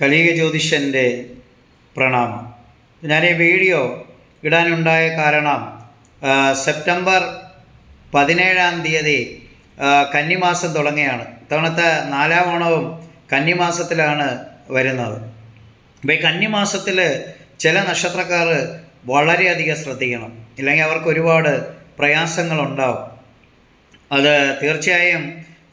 കലിക ജ്യോതിഷന്റെ പ്രണാമം. ഞാൻ ഈ വീഡിയോ ഇടാനുണ്ടായ കാരണം സെപ്റ്റംബർ പതിനേഴാം തീയതി കന്നിമാസം തുടങ്ങിയാണ് ഇത്തവണത്തെ നാലാം ഓണവും കന്നിമാസത്തിലാണ് വരുന്നത്. അപ്പോൾ ഈ കന്നിമാസത്തിൽ ചില നക്ഷത്രക്കാർ വളരെയധികം ശ്രദ്ധിക്കണം. ഇല്ലെങ്കിൽ അവർക്ക് ഒരുപാട് പ്രയാസങ്ങളുണ്ടാവും. അത് തീർച്ചയായും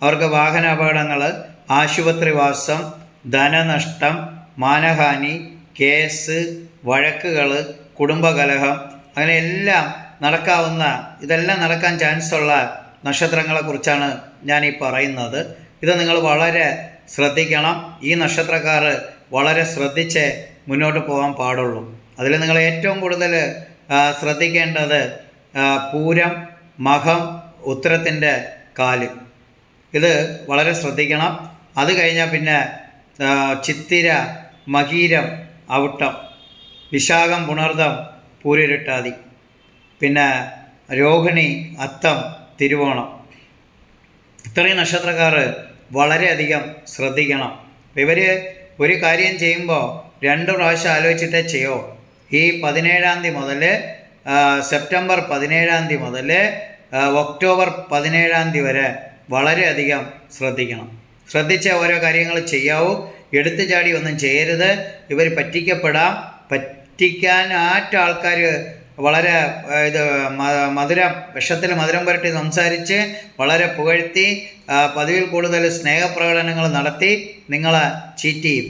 അവർക്ക് വാഹന അപകടങ്ങൾ ആശുപത്രിവാസം ധനനഷ്ടം മാനഹാനി കേസ് വഴക്കുകൾ കുടുംബകലഹം അങ്ങനെ എല്ലാം നടക്കാവുന്ന ഇതെല്ലാം നടക്കാൻ ചാൻസുള്ള നക്ഷത്രങ്ങളെക്കുറിച്ചാണ് ഞാൻ ഈ പറയുന്നത്. ഇത് നിങ്ങൾ വളരെ ശ്രദ്ധിക്കണം. ഈ നക്ഷത്രക്കാർ വളരെ ശ്രദ്ധിച്ച് മുന്നോട്ട് പോകാൻ പാടുള്ളൂ. അതിൽ നിങ്ങൾ ഏറ്റവും കൂടുതൽ ശ്രദ്ധിക്കേണ്ടത് പൂരം മഹം ഉത്തരത്തിന്റെ കാൽ. ഇത് വളരെ ശ്രദ്ധിക്കണം. അത് കഴിഞ്ഞാൽ പിന്നെ ചിത്തിര മകീരം ഔട്ടം വിശാഖം പുണർദം പൂരിരട്ടാതി. പിന്നെ രോഹിണി അത്തം തിരുവോണം. ഇത്രയും നക്ഷത്രക്കാർ വളരെയധികം ശ്രദ്ധിക്കണം. ഇവർ ഒരു കാര്യം ചെയ്യുമ്പോൾ രണ്ട് പ്രാവശ്യം ആലോചിച്ചിട്ടേ ചെയ്യോ? ഈ പതിനേഴാം തീയതി മുതൽ സെപ്റ്റംബർ പതിനേഴാം തീയതി മുതൽ ഒക്ടോബർ പതിനേഴാം തീയതി വരെ വളരെയധികം ശ്രദ്ധിക്കണം. ശ്രദ്ധിച്ച ഓരോ കാര്യങ്ങൾ ചെയ്യാവൂ. എടുത്തു ചാടി ഒന്നും ചെയ്യരുത്. ഇവർ പറ്റിക്കപ്പെടാം. പറ്റിക്കാൻ ആറ്റ ആൾക്കാർ വളരെ ഇത് മധുരം വിഷത്തിൽ മധുരം പുരട്ടി സംസാരിച്ച് വളരെ പുകഴ്ത്തി പതിവിൽ കൂടുതൽ സ്നേഹപ്രകടനങ്ങൾ നടത്തി നിങ്ങളെ ചീറ്റ് ചെയ്യും.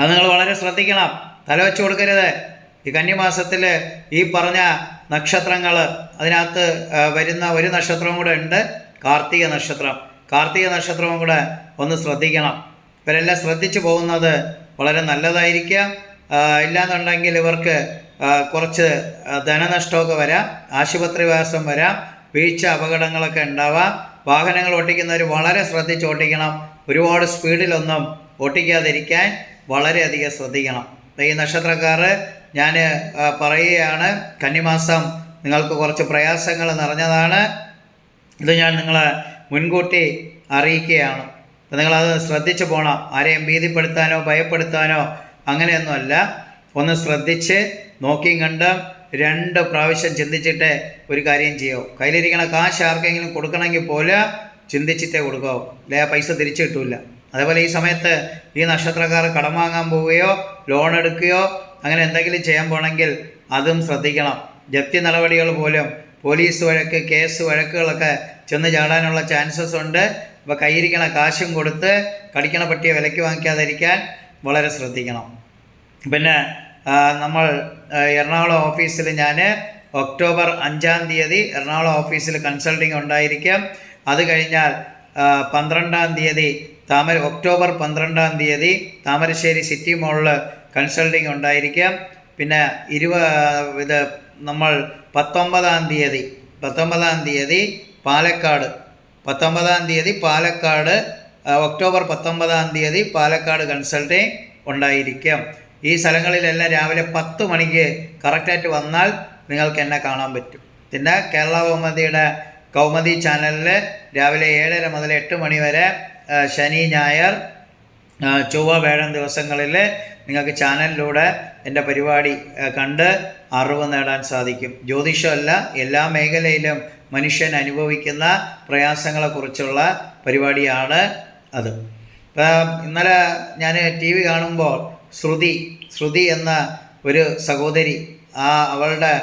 അത് നിങ്ങൾ വളരെ ശ്രദ്ധിക്കണം. തല വെച്ച് കൊടുക്കരുത്. ഈ കന്നിമാസത്തിൽ ഈ പറഞ്ഞ നക്ഷത്രങ്ങൾ അതിനകത്ത് വരുന്ന ഒരു നക്ഷത്രവും കൂടെ ഉണ്ട്. കാർത്തിക നക്ഷത്രം. കാർത്തിക നക്ഷത്രവും കൂടെ ഒന്ന് ശ്രദ്ധിക്കണം. ഇവരെല്ലാം ശ്രദ്ധിച്ചു പോകുന്നത് വളരെ നല്ലതായിരിക്കാം. ഇല്ലാന്നുണ്ടെങ്കിൽ ഇവർക്ക് കുറച്ച് ധനനഷ്ടമൊക്കെ വരാം. ആശുപത്രിവാസം വരാം. വീഴ്ച അപകടങ്ങളൊക്കെ ഉണ്ടാവാം. വാഹനങ്ങൾ ഓട്ടിക്കുന്നവർ വളരെ ശ്രദ്ധിച്ച് ഓട്ടിക്കണം. ഒരുപാട് സ്പീഡിലൊന്നും ഓട്ടിക്കാതിരിക്കാൻ വളരെയധികം ശ്രദ്ധിക്കണം. ഈ നക്ഷത്രക്കാർ ഞാൻ പറയുകയാണ് കന്നിമാസം നിങ്ങൾക്ക് കുറച്ച് പ്രയാസങ്ങൾ നിറഞ്ഞതാണ്. ഇത് ഞാൻ നിങ്ങളെ മുൻകൂട്ടി അറിയിക്കുകയാണ്. അപ്പോൾ നിങ്ങളത് ശ്രദ്ധിച്ചു പോകണം ആരെയും ഭീതിപ്പെടുത്താനോ ഭയപ്പെടുത്താനോ അങ്ങനെയൊന്നുമല്ല. ഒന്ന് ശ്രദ്ധിച്ച് നോക്കിയും കണ്ട് രണ്ട് പ്രാവശ്യം ചിന്തിച്ചിട്ട് ഒരു കാര്യം ചെയ്യോ. കയ്യിലിരിക്കണ കാശ് ആർക്കെങ്കിലും കൊടുക്കണമെങ്കിൽ പോലും ചിന്തിച്ചിട്ടേ കൊടുക്കാവൂ അല്ലെ? ആ പൈസ തിരിച്ചു കിട്ടൂല. അതേപോലെ ഈ സമയത്ത് ഈ നക്ഷത്രക്കാർ കടം വാങ്ങാൻ പോവുകയോ ലോൺ എടുക്കുകയോ അങ്ങനെ എന്തെങ്കിലും ചെയ്യാൻ പോകണമെങ്കിൽ അതും ശ്രദ്ധിക്കണം. ജപ്തി നടപടികൾ പോലും പോലീസ് വഴക്ക് കേസ് വഴക്കുകളൊക്കെ ചെന്ന് ചാടാനുള്ള ചാൻസസ് ഉണ്ട്. അപ്പോൾ കയ്യിരിക്കണ കാശും കൊടുത്ത് കടിക്കണ പട്ടിയെ വിലയ്ക്ക് വാങ്ങിക്കാതിരിക്കാൻ വളരെ ശ്രദ്ധിക്കണം. പിന്നെ നമ്മൾ എറണാകുളം ഓഫീസിൽ ഞാൻ ഒക്ടോബർ അഞ്ചാം തീയതി എറണാകുളം ഓഫീസിൽ കൺസൾട്ടിങ് ഉണ്ടായിരിക്കും. അത് കഴിഞ്ഞാൽ പന്ത്രണ്ടാം തീയതി താമര ഒക്ടോബർ പന്ത്രണ്ടാം തീയതി താമരശ്ശേരി സിറ്റി മോളിൽ കൺസൾട്ടിങ് ഉണ്ടായിരിക്കും. പിന്നെ ഇരുപ ഇത് നമ്മൾ പത്തൊമ്പതാം തീയതി പത്തൊമ്പതാം തീയതി പാലക്കാട് പത്തൊമ്പതാം തീയതി പാലക്കാട് ഒക്ടോബർ പത്തൊമ്പതാം തീയതി പാലക്കാട് കൺസൾട്ടിങ് ഉണ്ടായിരിക്കും. ഈ സ്ഥലങ്ങളിലെല്ലാം രാവിലെ പത്ത് മണിക്ക് കറക്റ്റായിട്ട് വന്നാൽ നിങ്ങൾക്ക് എന്നെ കാണാൻ പറ്റും. പിന്നെ കേരള കൗമുദിയുടെ കൗമുദി ചാനലിൽ രാവിലെ ഏഴര മുതൽ എട്ട് മണി വരെ ശനി ഞായർ ചൊവ്വ വേഴം ദിവസങ്ങളിൽ നിങ്ങൾക്ക് ചാനലിലൂടെ എന്റെ പരിപാടി കണ്ട് അറിവ് നേടാൻ സാധിക്കും. ജ്യോതിഷമല്ല എല്ലാ മേഖലയിലും മനുഷ്യൻ അനുഭവിക്കുന്ന പ്രയാസങ്ങളെക്കുറിച്ചുള്ള പരിപാടിയാണ് അത്. ഇന്നലെ ഞാൻ ടി വി കാണുമ്പോൾ ശ്രുതി ശ്രുതി എന്ന ഒരു സഹോദരി ആ അവളുടെ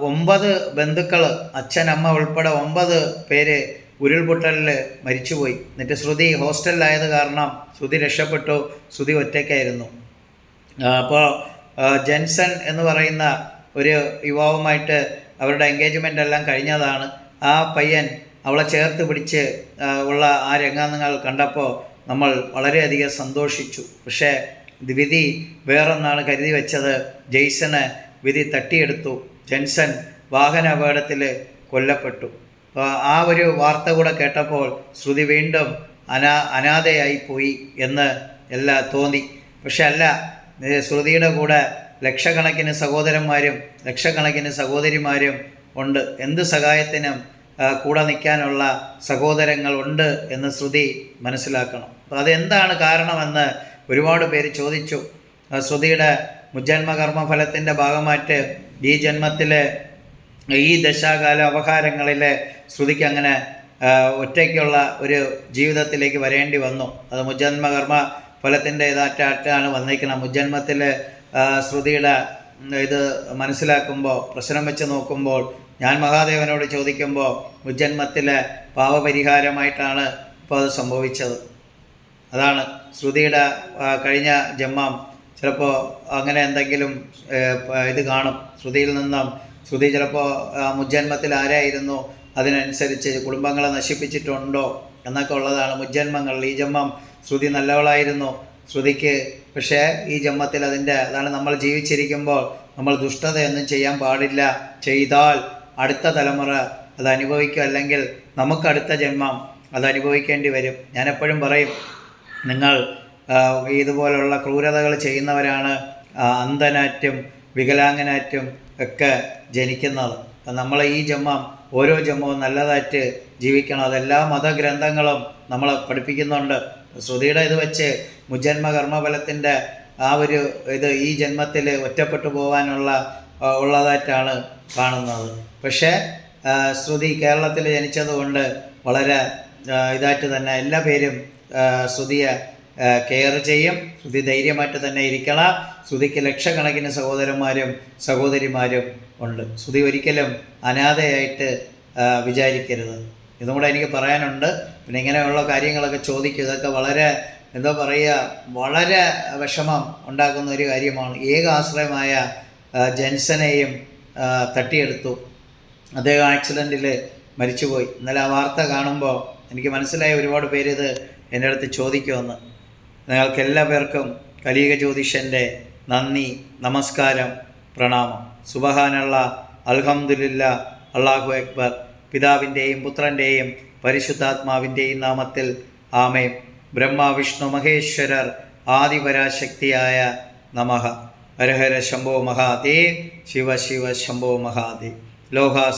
ഒമ്പത് ബന്ധുക്കൾ അച്ഛൻ അമ്മ ഉൾപ്പെടെ ഒമ്പത് പേര് ഉരുൾപൊട്ടലിൽ മരിച്ചുപോയി. എന്നിട്ട് ശ്രുതി ഹോസ്റ്റലിലായത് കാരണം ശ്രുതി രക്ഷപ്പെട്ടു ശ്രുതി ഒറ്റയ്ക്കായിരുന്നു. അപ്പോൾ ജെൻസൺ എന്ന് പറയുന്ന ഒരു യുവാവുമായിട്ട് അവരുടെ എൻഗേജ്മെന്റ് എല്ലാം കഴിഞ്ഞതാണ്. ആ പയ്യൻ അവളെ ചേർത്ത് പിടിച്ച് ഉള്ള ആ രംഗങ്ങൾ കണ്ടപ്പോൾ നമ്മൾ വളരെയധികം സന്തോഷിച്ചു. പക്ഷേ വിധി വേറൊന്നാണ് കരുതി വെച്ചത്. ജെയ്സന് വിധി തട്ടിയെടുത്തു. ജെൻസൺ വാഹന അപകടത്തിൽ കൊല്ലപ്പെട്ടു. ആ ഒരു വാർത്ത കൂടെ കേട്ടപ്പോൾ ശ്രുതി വീണ്ടും അനാ അനാഥയായി പോയി എന്ന് എല്ലാം തോന്നി. പക്ഷെ അല്ല ശ്രുതിയുടെ കൂടെ ലക്ഷക്കണക്കിന് സഹോദരന്മാരും ലക്ഷക്കണക്കിന് സഹോദരിമാരും ഉണ്ട്. എന്ത് സഹായത്തിനും കൂടെ നിൽക്കാനുള്ള സഹോദരങ്ങൾ ഉണ്ട് എന്ന് ശ്രുതി മനസ്സിലാക്കണം. അപ്പോൾ അതെന്താണ് കാരണമെന്ന് ഒരുപാട് പേര് ചോദിച്ചു. ശ്രുതിയുടെ മുജ്ജന്മകർമ്മഫലത്തിന്റെ ഭാഗമായിട്ട് ഈ ജന്മത്തിലെ ഈ ദശാകാല അപഹാരങ്ങളിൽ ശ്രുതിക്ക് അങ്ങനെ ഒറ്റയ്ക്കുള്ള ഒരു ജീവിതത്തിലേക്ക് വരേണ്ടി വന്നു. അത് മുജ്ജന്മകർമ്മ ഫലത്തിന്റെ ഇതായിട്ടാണ് വന്നിരിക്കുന്നത് മുജ്ജന്മത്തിൽ ശ്രുതിയുടെ ഇത് മനസ്സിലാക്കുമ്പോൾ പ്രശ്നം വെച്ച് നോക്കുമ്പോൾ ഞാൻ മഹാദേവനോട് ചോദിക്കുമ്പോൾ മുജ്ജന്മത്തിലെ പാവപരിഹാരമായിട്ടാണ് ഇപ്പോൾ അത് സംഭവിച്ചത്. അതാണ് ശ്രുതിയുടെ കഴിഞ്ഞ ജന്മം. ചിലപ്പോൾ അങ്ങനെ എന്തെങ്കിലും ഇത് കാണും. ശ്രുതിയിൽ നിന്നും ശ്രുതി ചിലപ്പോൾ മുജ്ജന്മത്തിൽ ആരായിരുന്നു? അതിനനുസരിച്ച് കുടുംബങ്ങളെ നശിപ്പിച്ചിട്ടുണ്ടോ? എന്നൊക്കെ ഉള്ളതാണ് മുജ്ജന്മങ്ങൾ ഈ ജന്മം ശ്രുതി നല്ലവളായിരുന്നു. ശ്രുതിക്ക് പക്ഷേ ഈ ജന്മത്തിൽ അതിന്റെ അതാണ് നമ്മൾ ജീവിച്ചിരിക്കുമ്പോൾ നമ്മൾ ദുഷ്ടതയൊന്നും ചെയ്യാൻ പാടില്ല. ചെയ്താൽ അടുത്ത തലമുറ അത് അനുഭവിക്കും അല്ലെങ്കിൽ നമുക്ക് അടുത്ത ജന്മം അത് അനുഭവിക്കേണ്ടി വരും. ഞാൻ എപ്പോഴും പറയും നിങ്ങൾ ഇതുപോലുള്ള ക്രൂരതകൾ ചെയ്യുന്നവരാണ് അന്ധനാറ്റും വികലാംഗനാറ്റും ഒക്കെ ജനിക്കുന്നത്. നമ്മൾ ഈ ജന്മം ഓരോ ജന്മവും നല്ലതായിട്ട് ജീവിക്കണം. അതെല്ലാ മതഗ്രന്ഥങ്ങളും നമ്മളെ പഠിപ്പിക്കുന്നുണ്ട്. ശ്രുതിയുടെ ഇത് വെച്ച് മുജന്മ കർമ്മഫലത്തിന്റെ ആ ഒരു ഇത് ഈ ജന്മത്തിൽ ഒറ്റപ്പെട്ടു പോകാനുള്ള ഉള്ളതായിട്ടാണ് കാണുന്നത്. പക്ഷേ ശ്രുതി കേരളത്തിൽ ജനിച്ചതുകൊണ്ട് വളരെ ഇതായിട്ട് തന്നെ എല്ലാ പേരും ശ്രുതിയെ കെയർ ചെയ്യും. ശ്രുതി ധൈര്യമായിട്ട് തന്നെ ഇരിക്കണം. ശ്രുതിക്ക് ലക്ഷക്കണക്കിന് സഹോദരന്മാരും സഹോദരിമാരും ഉണ്ട്. ശ്രുതി ഒരിക്കലും അനാഥയായിട്ട് വിചാരിക്കരുത്. ഇതും കൂടെ എനിക്ക് പറയാനുണ്ട്. പിന്നെ ഇങ്ങനെയുള്ള കാര്യങ്ങളൊക്കെ ചോദിക്കും ഇതൊക്കെ വളരെ എന്താ പറയുക വളരെ വിഷമം ഉണ്ടാക്കുന്ന ഒരു കാര്യമാണ്. ഏക ആശ്രയമായ ജെൻസനെയും തട്ടിയെടുത്തു. അദ്ദേഹം ആക്സിഡന്റിൽ മരിച്ചുപോയി. ഇന്നലെ ആ വാർത്ത കാണുമ്പോൾ എനിക്ക് മനസ്സിലായ ഒരുപാട് പേര് ഇത് എന്റെ അടുത്ത് ചോദിക്കുമെന്ന്. നിങ്ങൾക്ക് എല്ലാ പേർക്കും കലീക ജ്യോതിഷന്റെ നന്ദി നമസ്കാരം പ്രണാമം. സുബഹാനുള്ള അൽഹംദുലില്ല അള്ളാഹു അക്ബർ. പിതാവിന്റെയും പുത്രന്റെയും പരിശുദ്ധാത്മാവിന്റെയും നാമത്തിൽ. ആമേ ബ്രഹ്മ വിഷ്ണു മഹേശ്വരർ ആദിപരാശക്തിയായ നമഃ. ഹരഹര ശംഭോ മഹാദേവ്. ശിവ ശിവ ശംഭോ മഹാദേവ്. ലോക